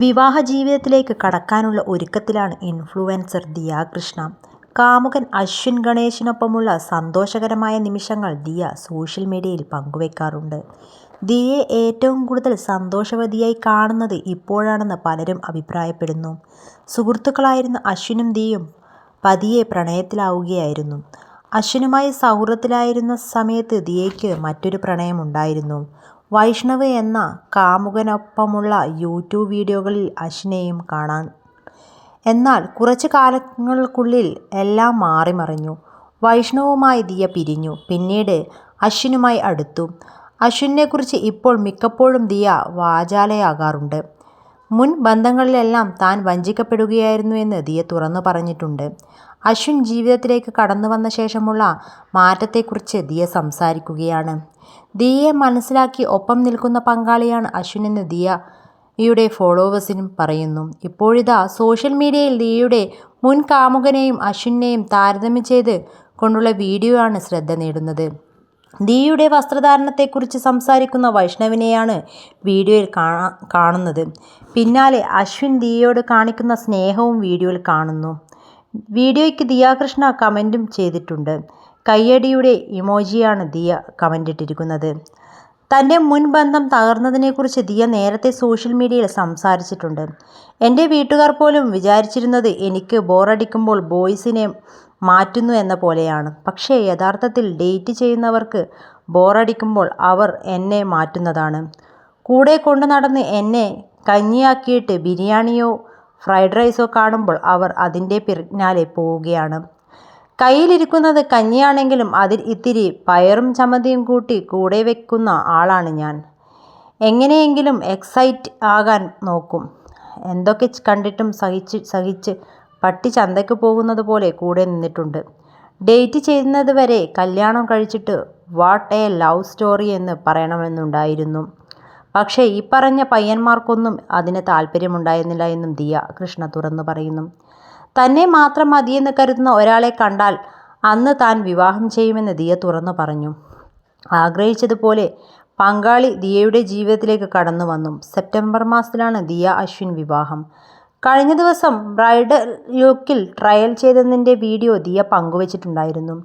വിവാഹ ജീവിതത്തിലേക്ക് കടക്കാനുള്ള ഒരുക്കത്തിലാണ് ഇൻഫ്ലുവൻസർ ദിയ കൃഷ്ണ. കാമുകൻ അശ്വിൻ ഗണേശിനൊപ്പമുള്ള സന്തോഷകരമായ നിമിഷങ്ങൾ ദിയ സോഷ്യൽ മീഡിയയിൽ പങ്കുവെക്കാറുണ്ട്. ദിയയെ ഏറ്റവും കൂടുതൽ സന്തോഷവതിയായി കാണുന്നത് ഇപ്പോഴാണെന്ന് പലരും അഭിപ്രായപ്പെടുന്നു. സുഹൃത്തുക്കളായിരുന്ന അശ്വിനും ദിയയും പതിയെ പ്രണയത്തിലാവുകയായിരുന്നു. അശ്വിനുമായി സൗഹൃദത്തിലായിരുന്ന സമയത്ത് ദിയയ്ക്ക് മറ്റൊരു പ്രണയമുണ്ടായിരുന്നു. വൈഷ്ണവ് എന്ന കാമുകനൊപ്പമുള്ള യൂട്യൂബ് വീഡിയോകളിൽ അശ്വിനെയും കാണാൻ എന്നാൽ കുറച്ച് കാലങ്ങൾക്കുള്ളിൽ എല്ലാം മാറിമറിഞ്ഞു. വൈഷ്ണവുമായി ദിയ പിരിഞ്ഞു. പിന്നീട് അശ്വിനുമായി അടുത്തു. അശ്വിനെക്കുറിച്ച് ഇപ്പോൾ മിക്കപ്പോഴും ദിയ വാചാലയാകാറുണ്ട്. മുൻ ബന്ധങ്ങളിലെല്ലാം താൻ വഞ്ചിക്കപ്പെടുകയായിരുന്നു എന്ന് ദിയ തുറന്നു പറഞ്ഞിട്ടുണ്ട്. അശ്വിൻ ജീവിതത്തിലേക്ക് കടന്നു വന്ന ശേഷമുള്ള മാറ്റത്തെക്കുറിച്ച് ദിയ സംസാരിക്കുകയാണ്. ദിയയെ മനസ്സിലാക്കി ഒപ്പം നിൽക്കുന്ന പങ്കാളിയാണ് അശ്വിൻ എന്ന് ദിയ ദിയയുടെ ഫോളോവേഴ്സിനും പറയുന്നു. ഇപ്പോഴിതാ സോഷ്യൽ മീഡിയയിൽ ദിയയുടെ മുൻ കാമുകനെയും അശ്വിനെയും താരതമ്യം ചെയ്ത് കൊണ്ടുള്ള വീഡിയോ ആണ് ശ്രദ്ധ നേടുന്നത്. ദിയയുടെ വസ്ത്രധാരണത്തെക്കുറിച്ച് സംസാരിക്കുന്ന വൈഷ്ണവിനെയാണ് വീഡിയോയിൽ കാണാ കാണുന്നത്. പിന്നാലെ അശ്വിൻ ദിയയോട് കാണിക്കുന്ന സ്നേഹവും വീഡിയോയിൽ കാണുന്നു. വീഡിയോയ്ക്ക് ദിയാകൃഷ്ണ കമന്റും ചെയ്തിട്ടുണ്ട്. കയ്യടിയുടെ ഇമോജിയാണ് ദിയ കമന്റിട്ടിരിക്കുന്നത്. തന്റെ മുൻ ബന്ധം തകർന്നതിനെക്കുറിച്ച് ദിയ നേരത്തെ സോഷ്യൽ മീഡിയയിൽ സംസാരിച്ചിട്ടുണ്ട്. എന്റെ വീട്ടുകാർ പോലും വിചാരിച്ചിരുന്നത് എനിക്ക് ബോറടിക്കുമ്പോൾ ബോയ്സിനെ മാറ്റുന്നു എന്ന പോലെയാണ്. പക്ഷേ യഥാർത്ഥത്തിൽ ഡേറ്റ് ചെയ്യുന്നവർക്ക് ബോറടിക്കുമ്പോൾ അവർ എന്നെ മാറ്റുന്നതാണ്. കൂടെ കൊണ്ടു നടന്ന് എന്നെ കഞ്ഞിയാക്കിയിട്ട് ബിരിയാണിയോ ഫ്രൈഡ് റൈസോ കാണുമ്പോൾ അവർ അതിന്റെ പിന്നാലെ പോവുകയാണ്. കയ്യിലിരിക്കുന്നത് കഞ്ഞിയാണെങ്കിലും അതിൽ ഇത്തിരി പയറും ചമ്മന്തിയും കൂട്ടി കൂടെ വെക്കുന്ന ആളാണ് ഞാൻ. എങ്ങനെയെങ്കിലും എക്സൈറ്റ് ആകാൻ നോക്കും. എന്തൊക്കെ കണ്ടിട്ടും സഹിച്ച് സഹിച്ച് പട്ടി ചന്തയ്ക്ക് പോകുന്നത് പോലെ കൂടെ നിന്നിട്ടുണ്ട്. ഡേറ്റ് ചെയ്യുന്നത് വരെ കല്യാണം കഴിച്ചിട്ട് വാട്ട് എ ലവ് സ്റ്റോറി എന്ന് പറയണമെന്നുണ്ടായിരുന്നു. പക്ഷേ ഈ പറഞ്ഞ പയ്യന്മാർക്കൊന്നും അതിന് താല്പര്യമുണ്ടായിരുന്നില്ല എന്നും ദിയ കൃഷ്ണ തുറന്നു പറയുന്നു. തന്നെ മാത്രം മതിയെന്ന് കരുതുന്ന ഒരാളെ കണ്ടാൽ അന്ന് താൻ വിവാഹം ചെയ്യുമെന്ന് ദിയ തുറന്നു പറഞ്ഞു. ആഗ്രഹിച്ചതുപോലെ പങ്കാളി ദിയയുടെ ജീവിതത്തിലേക്ക് കടന്നു വന്നു സെപ്റ്റംബർ മാസത്തിലാണ് ദിയ അശ്വിൻ വിവാഹം. കഴിഞ്ഞ ദിവസം ബ്രൈഡൽ ലുക്കിൽ ട്രയൽ ചെയ്തതിന്റെ വീഡിയോ ദിയ പങ്കുവെച്ചിട്ടുണ്ടായിരുന്നു.